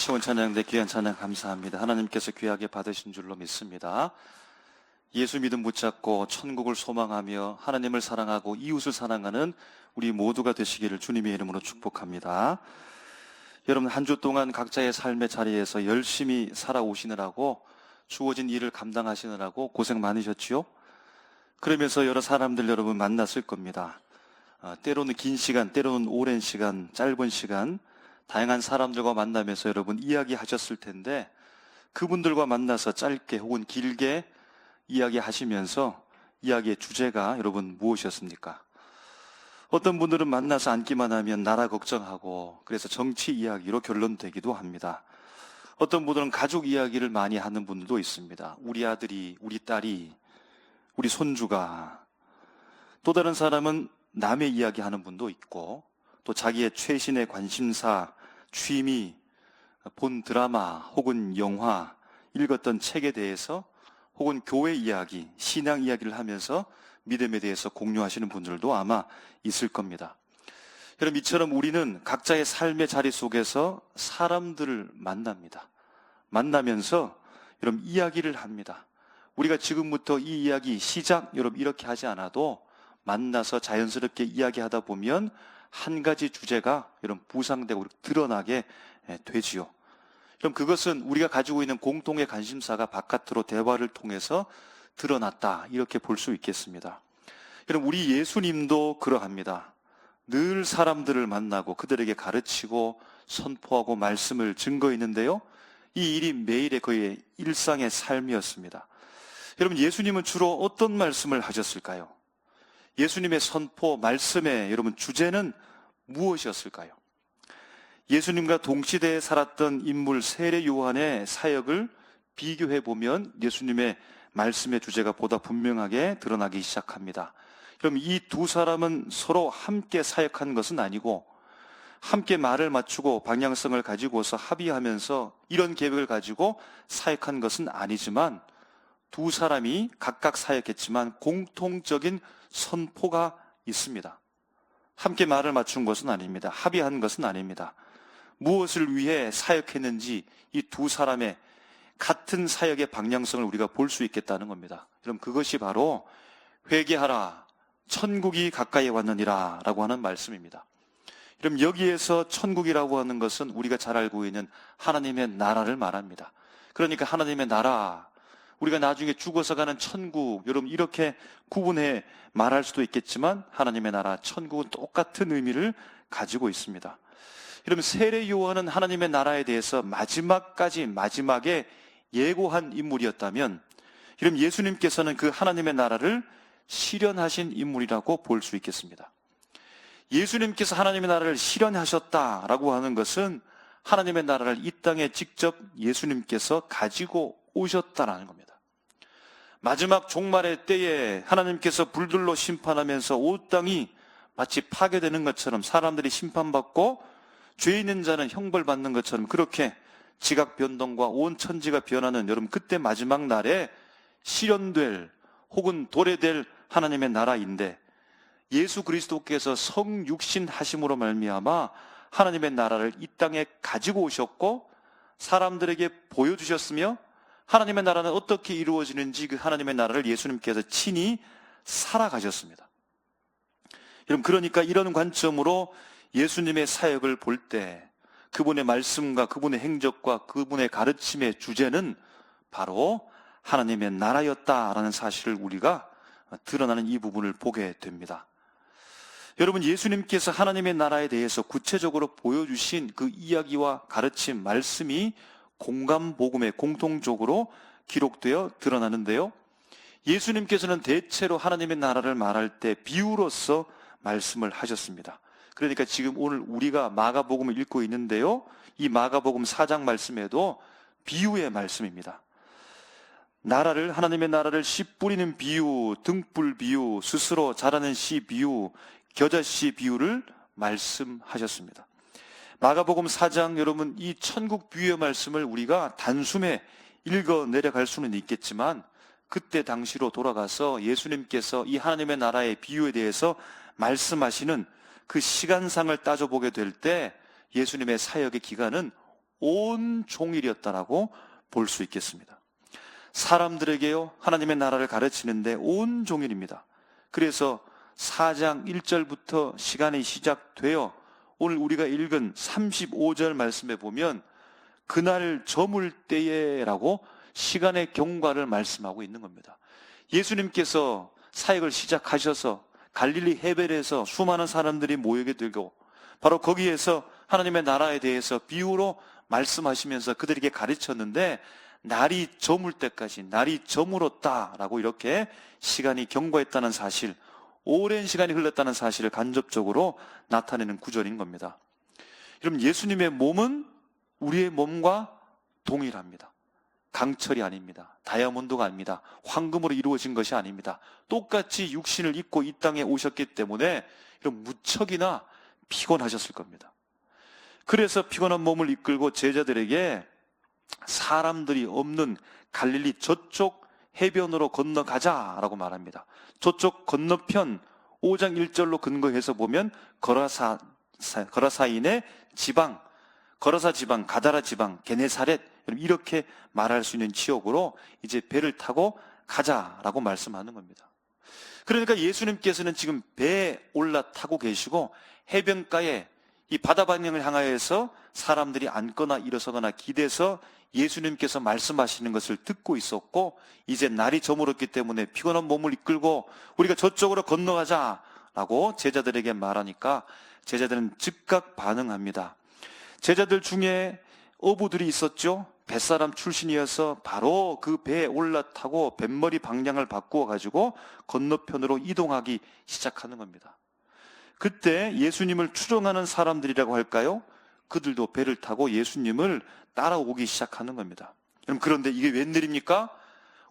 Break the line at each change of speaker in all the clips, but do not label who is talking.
시원 찬양대 귀한 찬양 감사합니다. 하나님께서 귀하게 받으신 줄로 믿습니다. 예수 믿음 붙잡고 천국을 소망하며 하나님을 사랑하고 이웃을 사랑하는 우리 모두가 되시기를 주님의 이름으로 축복합니다. 여러분 한 주 동안 각자의 삶의 자리에서 열심히 살아오시느라고 주어진 일을 감당하시느라고 고생 많으셨지요? 그러면서 여러 사람들 여러분 만났을 겁니다. 어, 때로는 긴 시간, 때로는 오랜 시간, 짧은 시간, 다양한 사람들과 만나면서 여러분 이야기하셨을 텐데 그분들과 만나서 짧게 혹은 길게 이야기하시면서 이야기의 주제가 여러분 무엇이었습니까? 어떤 분들은 만나서 앉기만 하면 나라 걱정하고 그래서 정치 이야기로 결론되기도 합니다. 어떤 분들은 가족 이야기를 많이 하는 분들도 있습니다. 우리 아들이, 우리 딸이, 우리 손주가 또 다른 사람은 남의 이야기 하는 분도 있고 또 자기의 최신의 관심사, 취미, 본 드라마 혹은 영화, 읽었던 책에 대해서 혹은 교회 이야기, 신앙 이야기를 하면서 믿음에 대해서 공유하시는 분들도 아마 있을 겁니다. 여러분, 이처럼 우리는 각자의 삶의 자리 속에서 사람들을 만납니다. 만나면서 여러분 이야기를 합니다. 우리가 지금부터 이 이야기 시작 여러분 이렇게 하지 않아도 만나서 자연스럽게 이야기하다 보면 한 가지 주제가 여러분 부상되고 드러나게 예, 되지요. 그럼 그것은 우리가 가지고 있는 공통의 관심사가 바깥으로 대화를 통해서 드러났다. 이렇게 볼 수 있겠습니다. 그럼 우리 예수님도 그러합니다. 늘 사람들을 만나고 그들에게 가르치고 선포하고 말씀을 증거했는데요. 이 일이 매일의 그의 일상의 삶이었습니다. 여러분, 예수님은 주로 어떤 말씀을 하셨을까요? 예수님의 선포, 말씀의 여러분 주제는 무엇이었을까요? 예수님과 동시대에 살았던 인물 세례 요한의 사역을 비교해 보면 예수님의 말씀의 주제가 보다 분명하게 드러나기 시작합니다. 그럼 이 두 사람은 서로 함께 사역한 것은 아니고 함께 말을 맞추고 방향성을 가지고서 합의하면서 이런 계획을 가지고 사역한 것은 아니지만 두 사람이 각각 사역했지만 공통적인 선포가 있습니다. 함께 말을 맞춘 것은 아닙니다. 합의한 것은 아닙니다. 무엇을 위해 사역했는지 이 두 사람의 같은 사역의 방향성을 우리가 볼 수 있겠다는 겁니다. 그럼 그것이 바로 회개하라 천국이 가까이 왔느니라 라고 하는 말씀입니다. 그럼 여기에서 천국이라고 하는 것은 우리가 잘 알고 있는 하나님의 나라를 말합니다. 그러니까 하나님의 나라, 우리가 나중에 죽어서 가는 천국, 여러분 이렇게 구분해 말할 수도 있겠지만 하나님의 나라, 천국은 똑같은 의미를 가지고 있습니다. 여러분 세례 요한은 하나님의 나라에 대해서 마지막까지 마지막에 예고한 인물이었다면 여러분 예수님께서는 그 하나님의 나라를 실현하신 인물이라고 볼 수 있겠습니다. 예수님께서 하나님의 나라를 실현하셨다라고 하는 것은 하나님의 나라를 이 땅에 직접 예수님께서 가지고 오셨다라는 겁니다. 마지막 종말의 때에 하나님께서 불들로 심판하면서 온 땅이 마치 파괴되는 것처럼 사람들이 심판받고 죄 있는 자는 형벌받는 것처럼 그렇게 지각 변동과 온 천지가 변하는 여러분 그때 마지막 날에 실현될 혹은 도래될 하나님의 나라인데 예수 그리스도께서 성육신 하심으로 말미암아 하나님의 나라를 이 땅에 가지고 오셨고 사람들에게 보여주셨으며 하나님의 나라는 어떻게 이루어지는지 그 하나님의 나라를 예수님께서 친히 살아가셨습니다. 여러분 그러니까 이런 관점으로 예수님의 사역을 볼 때 그분의 말씀과 그분의 행적과 그분의 가르침의 주제는 바로 하나님의 나라였다라는 사실을 우리가 드러나는 이 부분을 보게 됩니다. 여러분, 예수님께서 하나님의 나라에 대해서 구체적으로 보여주신 그 이야기와 가르침, 말씀이 공감 복음에 공통적으로 기록되어 드러나는데요. 예수님께서는 대체로 하나님의 나라를 말할 때 비유로서 말씀을 하셨습니다. 그러니까 지금 오늘 우리가 마가복음을 읽고 있는데요. 이 마가복음 4장 말씀에도 비유의 말씀입니다. 나라를 하나님의 나라를 씨 뿌리는 비유, 등불 비유, 스스로 자라는 씨 비유, 겨자 씨 비유를 말씀하셨습니다. 마가복음 4장 여러분 이 천국 비유의 말씀을 우리가 단숨에 읽어 내려갈 수는 있겠지만 그때 당시로 돌아가서 예수님께서 이 하나님의 나라의 비유에 대해서 말씀하시는 그 시간상을 따져보게 될 때 예수님의 사역의 기간은 온 종일이었다라고 볼 수 있겠습니다. 사람들에게요, 하나님의 나라를 가르치는데 온 종일입니다. 그래서 4장 1절부터 시간이 시작되어 오늘 우리가 읽은 35절 말씀에 보면 그날 저물 때에라고 시간의 경과를 말씀하고 있는 겁니다. 예수님께서 사역을 시작하셔서 갈릴리 해변에서 수많은 사람들이 모이게 되고 바로 거기에서 하나님의 나라에 대해서 비유로 말씀하시면서 그들에게 가르쳤는데 날이 저물 때까지 날이 저물었다라고 이렇게 시간이 경과했다는 사실, 오랜 시간이 흘렀다는 사실을 간접적으로 나타내는 구절인 겁니다. 여러분 예수님의 몸은 우리의 몸과 동일합니다. 강철이 아닙니다. 다이아몬드가 아닙니다. 황금으로 이루어진 것이 아닙니다. 똑같이 육신을 입고 이 땅에 오셨기 때문에 이런 무척이나 피곤하셨을 겁니다. 그래서 피곤한 몸을 이끌고 제자들에게 사람들이 없는 갈릴리 저쪽 해변으로 건너가자라고 말합니다. 저쪽 건너편 5장 1절로 근거해서 보면 거라사, 거라사인의 지방, 거라사 지방, 가다라 지방, 게네사렛 이렇게 말할 수 있는 지역으로 이제 배를 타고 가자라고 말씀하는 겁니다. 그러니까 예수님께서는 지금 배에 올라타고 계시고 해변가에 이 바다 방향을 향하여서 사람들이 앉거나 일어서거나 기대서 예수님께서 말씀하시는 것을 듣고 있었고 이제 날이 저물었기 때문에 피곤한 몸을 이끌고 우리가 저쪽으로 건너가자라고 제자들에게 말하니까 제자들은 즉각 반응합니다. 제자들 중에 어부들이 있었죠. 뱃사람 출신이어서 바로 그 배에 올라타고 뱃머리 방향을 바꾸어 가지고 건너편으로 이동하기 시작하는 겁니다. 그때 예수님을 추종하는 사람들이라고 할까요? 그들도 배를 타고 예수님을 따라오기 시작하는 겁니다. 그럼 그런데 이게 웬일입니까?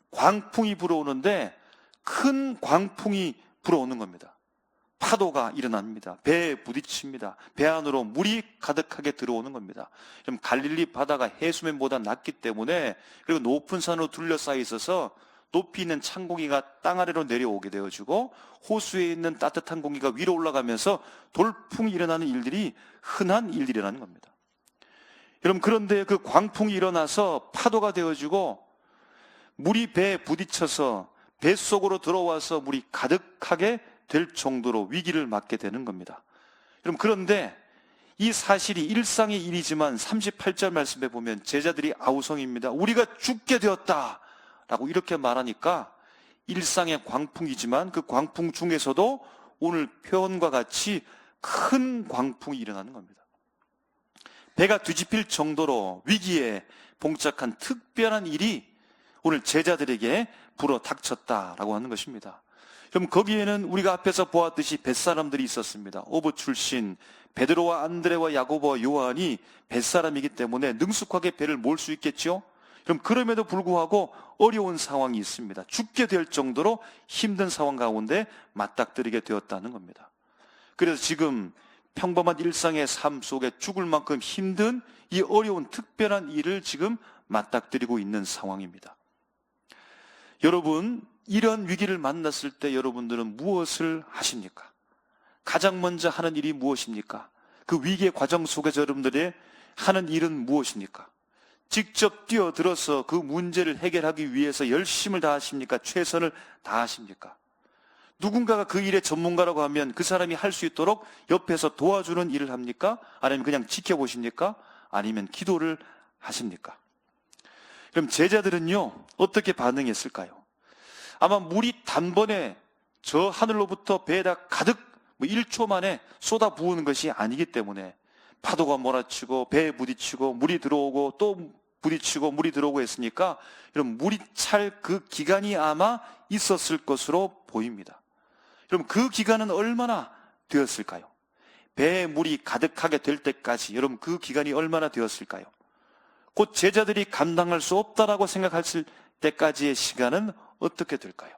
광풍이 불어오는데 큰 광풍이 불어오는 겁니다. 파도가 일어납니다. 배에 부딪힙니다. 배 안으로 물이 가득하게 들어오는 겁니다. 그럼 갈릴리 바다가 해수면보다 낮기 때문에 그리고 높은 산으로 둘러싸여 있어서 높이 있는 찬 공기가 땅 아래로 내려오게 되어지고 호수에 있는 따뜻한 공기가 위로 올라가면서 돌풍이 일어나는 일들이 흔한 일들이라는 겁니다. 여러분 그런데 그 광풍이 일어나서 파도가 되어지고 물이 배에 부딪혀서 배 속으로 들어와서 물이 가득하게 될 정도로 위기를 맞게 되는 겁니다. 여러분 그런데 이 사실이 일상의 일이지만 38절 말씀에 보면 제자들이 아우성입니다. 우리가 죽게 되었다. 라고 이렇게 말하니까 일상의 광풍이지만 그 광풍 중에서도 오늘 표현과 같이 큰 광풍이 일어나는 겁니다. 배가 뒤집힐 정도로 위기에 봉착한 특별한 일이 오늘 제자들에게 불어 닥쳤다라고 하는 것입니다. 그럼 거기에는 우리가 앞에서 보았듯이 뱃사람들이 있었습니다. 오브 출신 베드로와 안드레와 야고보와 요한이 뱃사람이기 때문에 능숙하게 배를 몰 수 있겠죠. 그럼 그럼에도 불구하고 어려운 상황이 있습니다. 죽게 될 정도로 힘든 상황 가운데 맞닥뜨리게 되었다는 겁니다. 그래서 지금 평범한 일상의 삶 속에 죽을 만큼 힘든 이 어려운 특별한 일을 지금 맞닥뜨리고 있는 상황입니다. 여러분, 이런 위기를 만났을 때 여러분들은 무엇을 하십니까? 가장 먼저 하는 일이 무엇입니까? 그 위기의 과정 속에서 여러분들의 하는 일은 무엇입니까? 직접 뛰어들어서 그 문제를 해결하기 위해서 열심을 다하십니까? 최선을 다하십니까? 누군가가 그 일의 전문가라고 하면 그 사람이 할 수 있도록 옆에서 도와주는 일을 합니까? 아니면 그냥 지켜보십니까? 아니면 기도를 하십니까? 그럼 제자들은요, 어떻게 반응했을까요? 아마 물이 단번에 저 하늘로부터 배에다 가득 뭐 1초 만에 쏟아 부으는 것이 아니기 때문에 파도가 몰아치고 배에 부딪히고 물이 들어오고 또 부딪히고 물이 들어오고 했으니까 이런 물이 찰 그 기간이 아마 있었을 것으로 보입니다. 여러분 그 기간은 얼마나 되었을까요? 배에 물이 가득하게 될 때까지 여러분 그 기간이 얼마나 되었을까요? 곧 제자들이 감당할 수 없다라고 생각했을 때까지의 시간은 어떻게 될까요?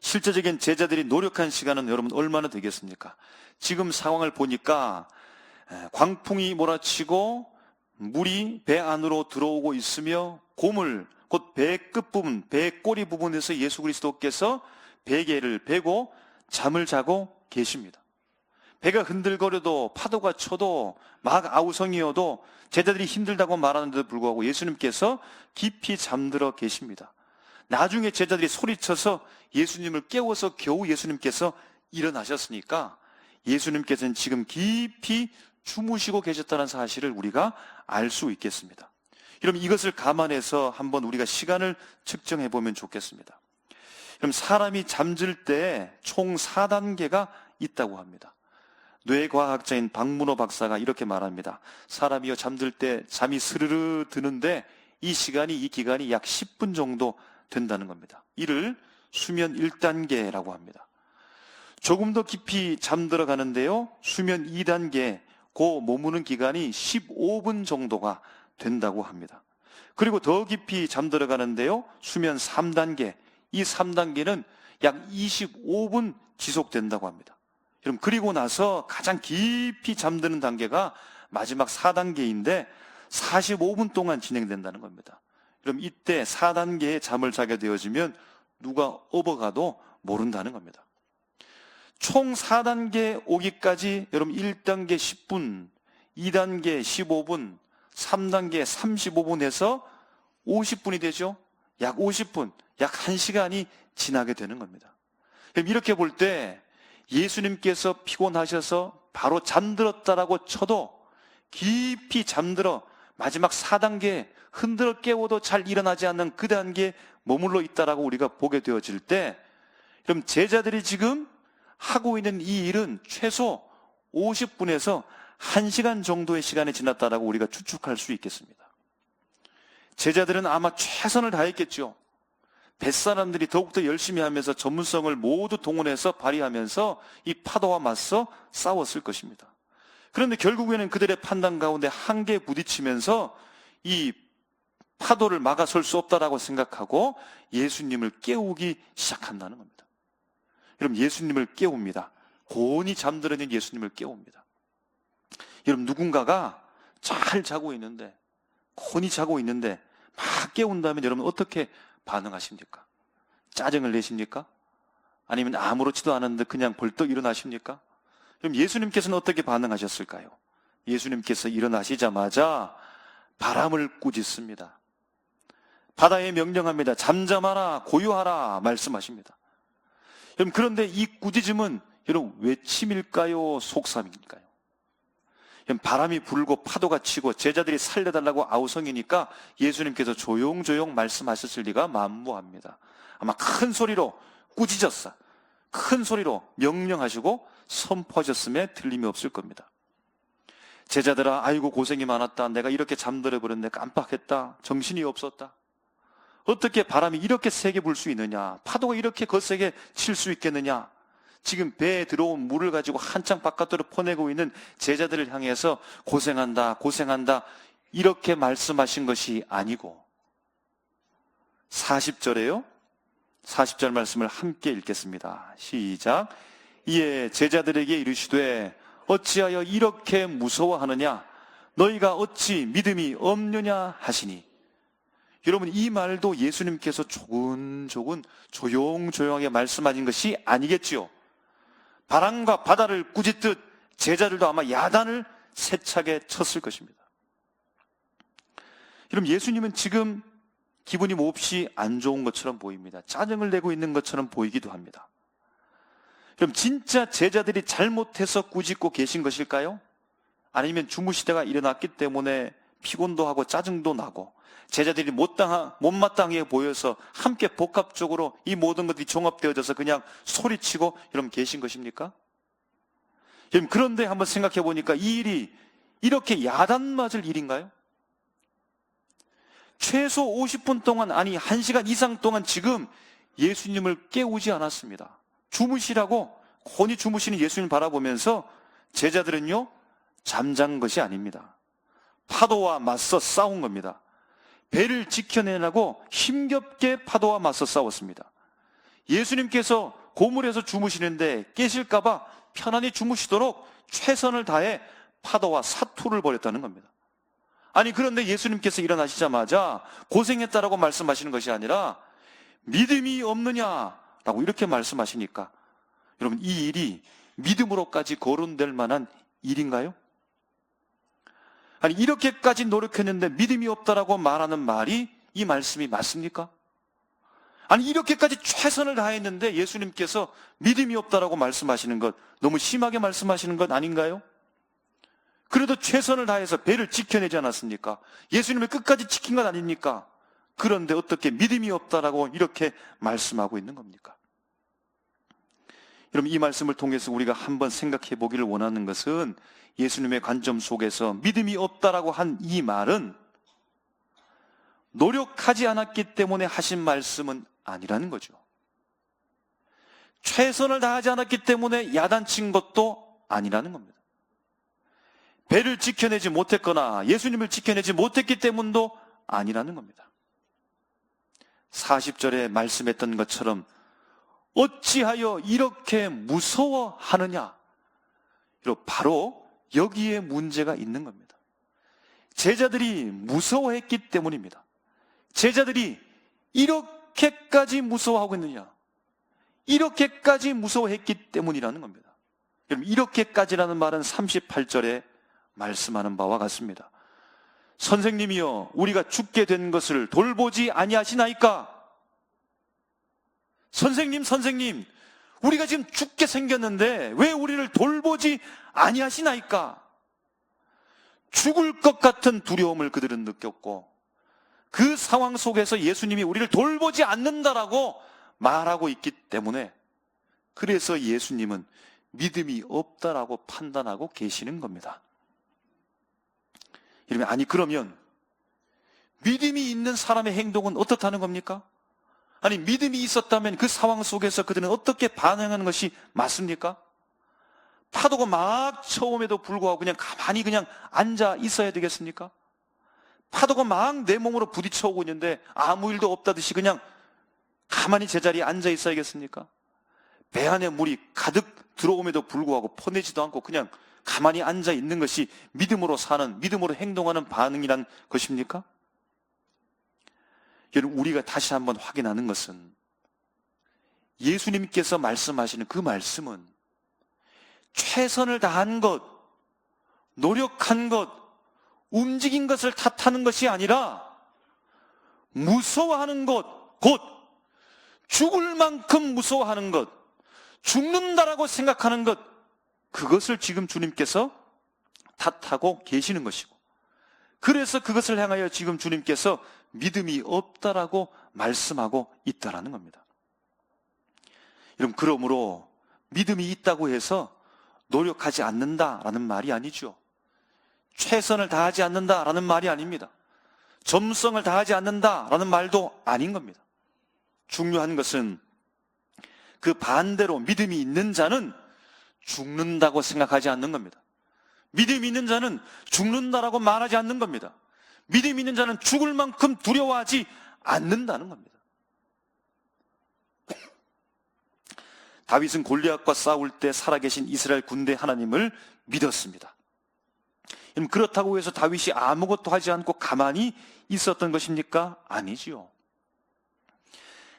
실제적인 제자들이 노력한 시간은 여러분 얼마나 되겠습니까? 지금 상황을 보니까 광풍이 몰아치고 물이 배 안으로 들어오고 있으며 고물, 곧 배의 끝부분, 배의 꼬리 부분에서 예수 그리스도께서 베개를 베고 잠을 자고 계십니다. 배가 흔들거려도 파도가 쳐도 막 아우성이어도 제자들이 힘들다고 말하는데도 불구하고 예수님께서 깊이 잠들어 계십니다. 나중에 제자들이 소리쳐서 예수님을 깨워서 겨우 예수님께서 일어나셨으니까 예수님께서는 지금 깊이 주무시고 계셨다는 사실을 우리가 알 수 있겠습니다. 그럼 이것을 감안해서 한번 우리가 시간을 측정해 보면 좋겠습니다. 그럼 사람이 잠들 때 총 4단계가 있다고 합니다. 뇌과학자인 박문호 박사가 이렇게 말합니다. 사람이요 잠들 때 잠이 스르르 드는데 이 시간이 이 기간이 약 10분 정도 된다는 겁니다. 이를 수면 1단계라고 합니다. 조금 더 깊이 잠들어 가는데요. 수면 2단계 고 머무는 기간이 15분 정도가 된다고 합니다. 그리고 더 깊이 잠들어 가는데요. 수면 3단계. 이 3단계는 약 25분 지속된다고 합니다. 그럼 그리고 나서 가장 깊이 잠드는 단계가 마지막 4단계인데 45분 동안 진행된다는 겁니다. 그럼 이때 4단계의 잠을 자게 되어지면 누가 업어가도 모른다는 겁니다. 총 4단계 오기까지 여러분 1단계 10분, 2단계 15분, 3단계 35분에서 50분이 되죠. 약 50분, 약 1시간이 지나게 되는 겁니다. 그럼 이렇게 볼 때 예수님께서 피곤하셔서 바로 잠들었다라고 쳐도 깊이 잠들어 마지막 4단계 흔들어 깨워도 잘 일어나지 않는 그 단계에 머물러 있다라고 우리가 보게 되어질 때 그럼 제자들이 지금 하고 있는 이 일은 최소 50분에서 1시간 정도의 시간이 지났다라고 우리가 추측할 수 있겠습니다. 제자들은 아마 최선을 다했겠죠. 뱃사람들이 더욱더 열심히 하면서 전문성을 모두 동원해서 발휘하면서 이 파도와 맞서 싸웠을 것입니다. 그런데 결국에는 그들의 판단 가운데 한계에 부딪히면서 이 파도를 막아설 수 없다라고 생각하고 예수님을 깨우기 시작한다는 겁니다. 여러분 예수님을 깨웁니다. 곤히 잠들어 있는 예수님을 깨웁니다. 여러분 누군가가 잘 자고 있는데 곤히 자고 있는데 막 깨운다면 여러분 어떻게 반응하십니까? 짜증을 내십니까? 아니면 아무렇지도 않은데 그냥 벌떡 일어나십니까? 그럼 예수님께서는 어떻게 반응하셨을까요? 예수님께서 일어나시자마자 바람을 꾸짖습니다. 바다에 명령합니다. 잠잠하라, 고요하라 말씀하십니다. 여러분 그런데 이 꾸짖음은 여러분 외침일까요? 속삼일까요? 여러분 바람이 불고 파도가 치고 제자들이 살려달라고 아우성이니까 예수님께서 조용조용 말씀하셨을 리가 만무합니다. 아마 큰 소리로 꾸짖었어. 큰 소리로 명령하시고 선포하셨음에 틀림이 없을 겁니다. 제자들아, 아이고 고생이 많았다. 내가 이렇게 잠들어 버렸네. 깜빡했다. 정신이 없었다. 어떻게 바람이 이렇게 세게 불 수 있느냐? 파도가 이렇게 거세게 칠 수 있겠느냐? 지금 배에 들어온 물을 가지고 한창 바깥으로 퍼내고 있는 제자들을 향해서 고생한다, 고생한다, 이렇게 말씀하신 것이 아니고, 40절에요? 40절 말씀을 함께 읽겠습니다. 시작. 이에 제자들에게 이르시되, 어찌하여 이렇게 무서워하느냐? 너희가 어찌 믿음이 없느냐 하시니. 여러분, 이 말도 예수님께서 조근조근 조용조용하게 말씀하신 것이 아니겠지요. 바람과 바다를 꾸짖듯 제자들도 아마 야단을 세차게 쳤을 것입니다. 여러분, 예수님은 지금 기분이 몹시 안 좋은 것처럼 보입니다. 짜증을 내고 있는 것처럼 보이기도 합니다. 그럼 진짜 제자들이 잘못해서 꾸짖고 계신 것일까요? 아니면 주무시다가 일어났기 때문에 피곤도 하고 짜증도 나고 제자들이 못당하, 못마땅해 보여서 함께 복합적으로 이 모든 것들이 종합되어져서 그냥 소리치고 여러분 계신 것입니까? 여러분 그런데 한번 생각해 보니까 이 일이 이렇게 야단 맞을 일인가요? 최소 50분 동안 아니 1시간 이상 동안 지금 예수님을 깨우지 않았습니다. 주무시라고 곤히 주무시는 예수님 바라보면서 제자들은요 잠잔 것이 아닙니다. 파도와 맞서 싸운 겁니다. 배를 지켜내라고 힘겹게 파도와 맞서 싸웠습니다. 예수님께서 고물에서 주무시는데 깨실까봐 편안히 주무시도록 최선을 다해 파도와 사투를 벌였다는 겁니다. 아니, 그런데 예수님께서 일어나시자마자 고생했다라고 말씀하시는 것이 아니라 믿음이 없느냐라고 이렇게 말씀하시니까 여러분, 이 일이 믿음으로까지 거론될 만한 일인가요? 아니, 이렇게까지 노력했는데 믿음이 없다라고 말하는 말이 이 말씀이 맞습니까? 아니, 이렇게까지 최선을 다했는데 예수님께서 믿음이 없다라고 말씀하시는 것, 너무 심하게 말씀하시는 것 아닌가요? 그래도 최선을 다해서 배를 지켜내지 않았습니까? 예수님을 끝까지 지킨 것 아닙니까? 그런데 어떻게 믿음이 없다라고 이렇게 말씀하고 있는 겁니까? 여러분, 이 말씀을 통해서 우리가 한번 생각해 보기를 원하는 것은 예수님의 관점 속에서 믿음이 없다라고 한 이 말은 노력하지 않았기 때문에 하신 말씀은 아니라는 거죠. 최선을 다하지 않았기 때문에 야단친 것도 아니라는 겁니다. 배를 지켜내지 못했거나 예수님을 지켜내지 못했기 때문도 아니라는 겁니다. 40절에 말씀했던 것처럼 어찌하여 이렇게 무서워하느냐? 바로 여기에 문제가 있는 겁니다. 제자들이 무서워했기 때문입니다. 제자들이 이렇게까지 무서워하고 있느냐? 이렇게까지 무서워했기 때문이라는 겁니다. 여러분, 이렇게까지라는 말은 38절에 말씀하는 바와 같습니다. 선생님이여, 우리가 죽게 된 것을 돌보지 아니하시나이까? 선생님, 선생님, 우리가 지금 죽게 생겼는데 왜 우리를 돌보지 아니하시나이까? 죽을 것 같은 두려움을 그들은 느꼈고 그 상황 속에서 예수님이 우리를 돌보지 않는다라고 말하고 있기 때문에 그래서 예수님은 믿음이 없다라고 판단하고 계시는 겁니다. 이러면 아니 그러면 믿음이 있는 사람의 행동은 어떻다는 겁니까? 아니 믿음이 있었다면 그 상황 속에서 그들은 어떻게 반응하는 것이 맞습니까? 파도가 막 처음에도 불구하고 그냥 가만히 그냥 앉아 있어야 되겠습니까? 파도가 막 내 몸으로 부딪혀오고 있는데 아무 일도 없다듯이 그냥 가만히 제자리에 앉아 있어야겠습니까? 배 안에 물이 가득 들어옴에도 불구하고 퍼내지도 않고 그냥 가만히 앉아 있는 것이 믿음으로 사는, 믿음으로 행동하는 반응이란 것입니까? 여러분, 우리가 다시 한번 확인하는 것은 예수님께서 말씀하시는 그 말씀은 최선을 다한 것, 노력한 것, 움직인 것을 탓하는 것이 아니라 무서워하는 것, 곧 죽을 만큼 무서워하는 것, 죽는다라고 생각하는 것, 그것을 지금 주님께서 탓하고 계시는 것이고, 그래서 그것을 향하여 지금 주님께서 믿음이 없다라고 말씀하고 있다라는 겁니다. 여러분, 그러므로 믿음이 있다고 해서 노력하지 않는다라는 말이 아니죠. 최선을 다하지 않는다라는 말이 아닙니다. 점성을 다하지 않는다라는 말도 아닌 겁니다. 중요한 것은 그 반대로 믿음이 있는 자는 죽는다고 생각하지 않는 겁니다. 믿음이 있는 자는 죽는다라고 말하지 않는 겁니다. 믿음 있는 자는 죽을 만큼 두려워하지 않는다는 겁니다. 다윗은 골리앗과 싸울 때 살아계신 이스라엘 군대 하나님을 믿었습니다. 그렇다고 해서 다윗이 아무것도 하지 않고 가만히 있었던 것입니까? 아니지요.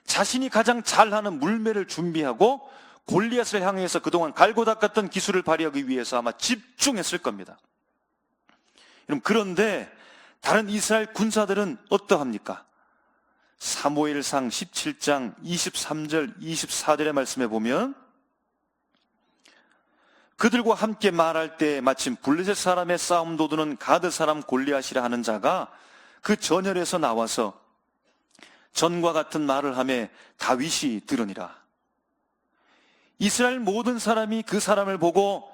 자신이 가장 잘하는 물매를 준비하고 골리앗을 향해서 그동안 갈고 닦았던 기술을 발휘하기 위해서 아마 집중했을 겁니다. 그런데 다른 이스라엘 군사들은 어떠합니까? 사무엘상 17장 23절 24절의 말씀에 보면 그들과 함께 말할 때 마침 블레셋 사람의 싸움 도두는 가드 사람 골리앗이라 하는 자가 그 전열에서 나와서 전과 같은 말을 하며 다윗이 들으니라. 이스라엘 모든 사람이 그 사람을 보고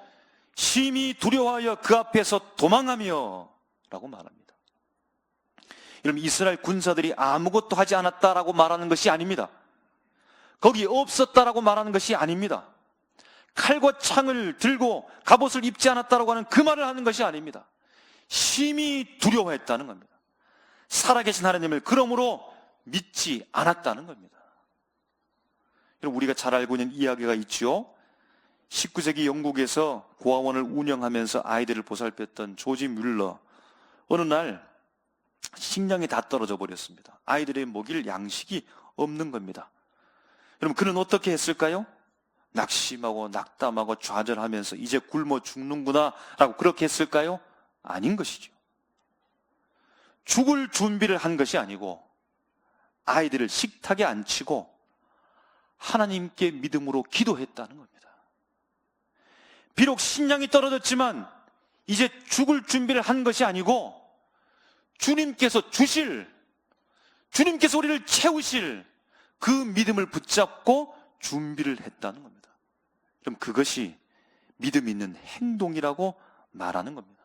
심히 두려워하여 그 앞에서 도망하며 라고 말합니다. 여러분, 이스라엘 군사들이 아무것도 하지 않았다라고 말하는 것이 아닙니다. 거기 없었다라고 말하는 것이 아닙니다. 칼과 창을 들고 갑옷을 입지 않았다라고 하는 그 말을 하는 것이 아닙니다. 심히 두려워했다는 겁니다. 살아계신 하나님을 그러므로 믿지 않았다는 겁니다. 여러분, 우리가 잘 알고 있는 이야기가 있죠. 19세기 영국에서 고아원을 운영하면서 아이들을 보살폈던 조지 뮬러. 어느 날 식량이 다 떨어져 버렸습니다. 아이들의 먹일 양식이 없는 겁니다. 여러분, 그는 어떻게 했을까요? 낙심하고 낙담하고 좌절하면서 이제 굶어 죽는구나라고 그렇게 했을까요? 아닌 것이죠. 죽을 준비를 한 것이 아니고 아이들을 식탁에 앉히고 하나님께 믿음으로 기도했다는 겁니다. 비록 신량이 떨어졌지만 이제 죽을 준비를 한 것이 아니고 주님께서 주실 주님께서 우리를 채우실 그 믿음을 붙잡고 준비를 했다는 겁니다. 그럼 그것이 믿음 있는 행동이라고 말하는 겁니다.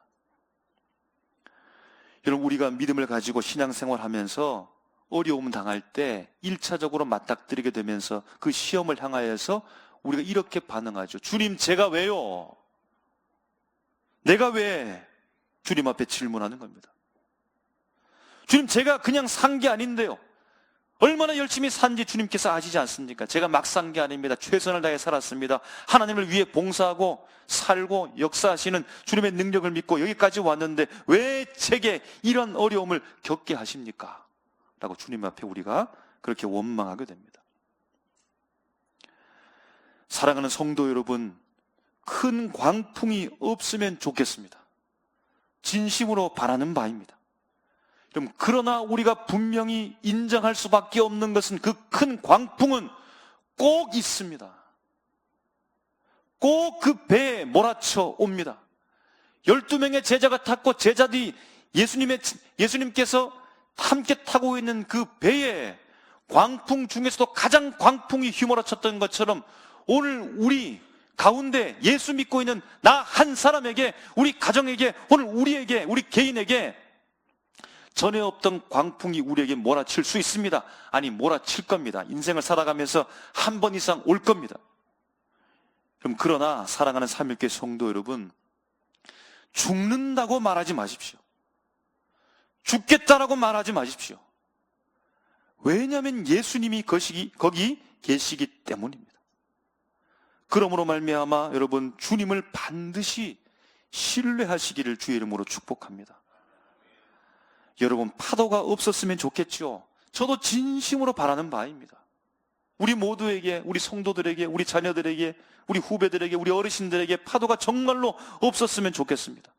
여러분, 우리가 믿음을 가지고 신앙생활 하면서 어려움 당할 때 1차적으로 맞닥뜨리게 되면서 그 시험을 향하여서 우리가 이렇게 반응하죠. 주님, 제가 왜요? 내가 왜? 주님 앞에 질문하는 겁니다. 주님, 제가 그냥 산 게 아닌데요. 얼마나 열심히 산지 주님께서 아시지 않습니까? 제가 막 산 게 아닙니다. 최선을 다해 살았습니다. 하나님을 위해 봉사하고 살고 역사하시는 주님의 능력을 믿고 여기까지 왔는데 왜 제게 이런 어려움을 겪게 하십니까? 라고 주님 앞에 우리가 그렇게 원망하게 됩니다. 사랑하는 성도 여러분, 큰 광풍이 없으면 좋겠습니다. 진심으로 바라는 바입니다. 그럼 그러나 우리가 분명히 인정할 수밖에 없는 것은 그 큰 광풍은 꼭 있습니다. 꼭 그 배에 몰아쳐 옵니다. 12명의 제자가 탔고 제자들이 예수님의, 예수님께서 함께 타고 있는 그 배에 광풍 중에서도 가장 광풍이 휘몰아쳤던 것처럼 오늘 우리 가운데 예수 믿고 있는 나 한 사람에게 우리 가정에게 오늘 우리에게 우리 개인에게 전에 없던 광풍이 우리에게 몰아칠 수 있습니다. 아니 몰아칠 겁니다. 인생을 살아가면서 한 번 이상 올 겁니다. 그럼 그러나 사랑하는 삼일교 성도 여러분 죽는다고 말하지 마십시오. 죽겠다라고 말하지 마십시오. 왜냐하면 예수님이 거시기, 거기 계시기 때문입니다. 그러므로 말미암아 여러분 주님을 반드시 신뢰하시기를 주의 이름으로 축복합니다. 여러분 파도가 없었으면 좋겠죠. 저도 진심으로 바라는 바입니다. 우리 모두에게, 우리 성도들에게, 우리 자녀들에게, 우리 후배들에게, 우리 어르신들에게 파도가 정말로 없었으면 좋겠습니다.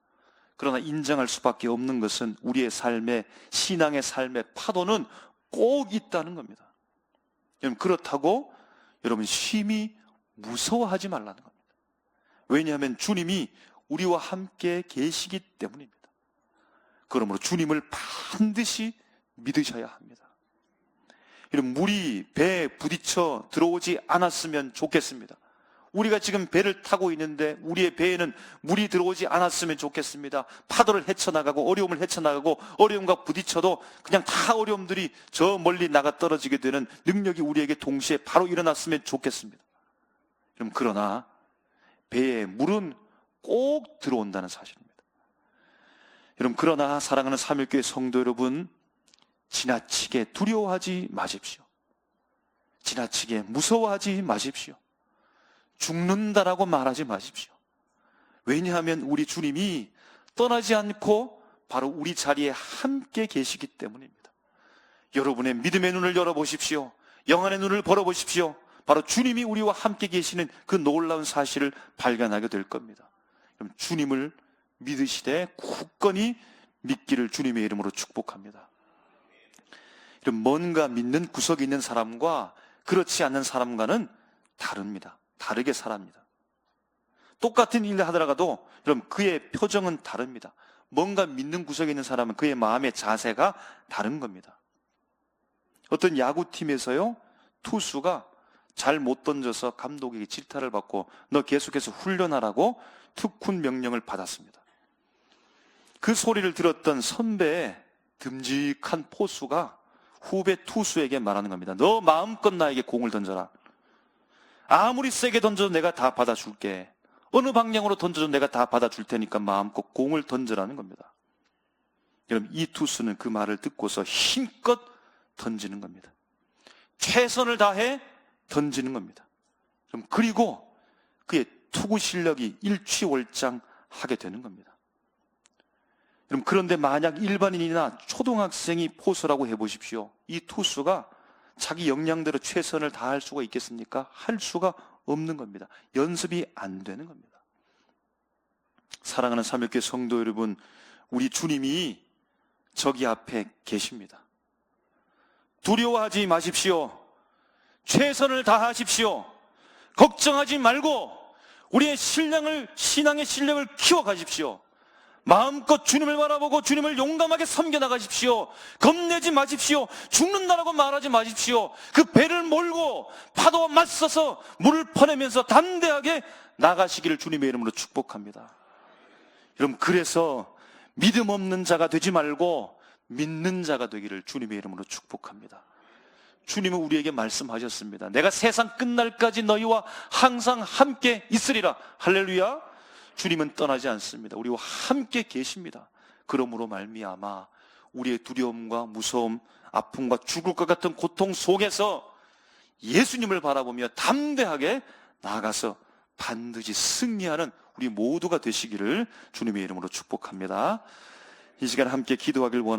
그러나 인정할 수밖에 없는 것은 우리의 삶의 신앙의 삶의 파도는 꼭 있다는 겁니다. 여러분 그렇다고 여러분 심히 무서워하지 말라는 겁니다. 왜냐하면 주님이 우리와 함께 계시기 때문입니다. 그러므로 주님을 반드시 믿으셔야 합니다. 이런 물이 배에 부딪혀 들어오지 않았으면 좋겠습니다. 우리가 지금 배를 타고 있는데 우리의 배에는 물이 들어오지 않았으면 좋겠습니다. 파도를 헤쳐나가고 어려움을 헤쳐나가고 어려움과 부딪혀도 그냥 다 어려움들이 저 멀리 나가 떨어지게 되는 능력이 우리에게 동시에 바로 일어났으면 좋겠습니다. 그럼 그러나 배에 물은 꼭 들어온다는 사실입니다. 여러분 그러나 사랑하는 삼일교회 성도 여러분 지나치게 두려워하지 마십시오. 지나치게 무서워하지 마십시오. 죽는다라고 말하지 마십시오. 왜냐하면 우리 주님이 떠나지 않고 바로 우리 자리에 함께 계시기 때문입니다. 여러분의 믿음의 눈을 열어보십시오. 영안의 눈을 벌어보십시오. 바로 주님이 우리와 함께 계시는 그 놀라운 사실을 발견하게 될 겁니다. 그럼 주님을 믿으시되 굳건히 믿기를 주님의 이름으로 축복합니다. 이런 뭔가 믿는 구석이 있는 사람과 그렇지 않는 사람과는 다릅니다. 다르게 살합니다. 똑같은 일을 하더라도 여러분 그의 표정은 다릅니다. 뭔가 믿는 구석에 있는 사람은 그의 마음의 자세가 다른 겁니다. 어떤 야구팀에서요 투수가 잘 못 던져서 감독에게 질타를 받고 너 계속해서 훈련하라고 특훈 명령을 받았습니다. 그 소리를 들었던 선배의 듬직한 포수가 후배 투수에게 말하는 겁니다. 너 마음껏 나에게 공을 던져라. 아무리 세게 던져도 내가 다 받아줄게. 어느 방향으로 던져도 내가 다 받아줄 테니까 마음껏 공을 던져라는 겁니다. 여러분, 이 투수는 그 말을 듣고서 힘껏 던지는 겁니다. 최선을 다해 던지는 겁니다. 그리고 그의 투구 실력이 일취월장하게 되는 겁니다. 여러분, 그런데 만약 일반인이나 초등학생이 포수라고 해보십시오. 이 투수가 자기 역량대로 최선을 다할 수가 있겠습니까? 할 수가 없는 겁니다. 연습이 안 되는 겁니다. 사랑하는 삼육교 성도 여러분, 우리 주님이 저기 앞에 계십니다. 두려워하지 마십시오. 최선을 다하십시오. 걱정하지 말고 우리의 신령을 신앙의 실력을 키워 가십시오. 마음껏 주님을 바라보고 주님을 용감하게 섬겨 나가십시오. 겁내지 마십시오. 죽는다라고 말하지 마십시오. 그 배를 몰고 파도와 맞서서 물을 퍼내면서 담대하게 나가시기를 주님의 이름으로 축복합니다. 여러분 그래서 믿음 없는 자가 되지 말고 믿는 자가 되기를 주님의 이름으로 축복합니다. 주님은 우리에게 말씀하셨습니다. 내가 세상 끝날까지 너희와 항상 함께 있으리라. 할렐루야. 주님은 떠나지 않습니다. 우리와 함께 계십니다. 그러므로 말미암아 우리의 두려움과 무서움, 아픔과 죽을 것 같은 고통 속에서 예수님을 바라보며 담대하게 나아가서 반드시 승리하는 우리 모두가 되시기를 주님의 이름으로 축복합니다. 이 시간 함께 기도하길 원합니다.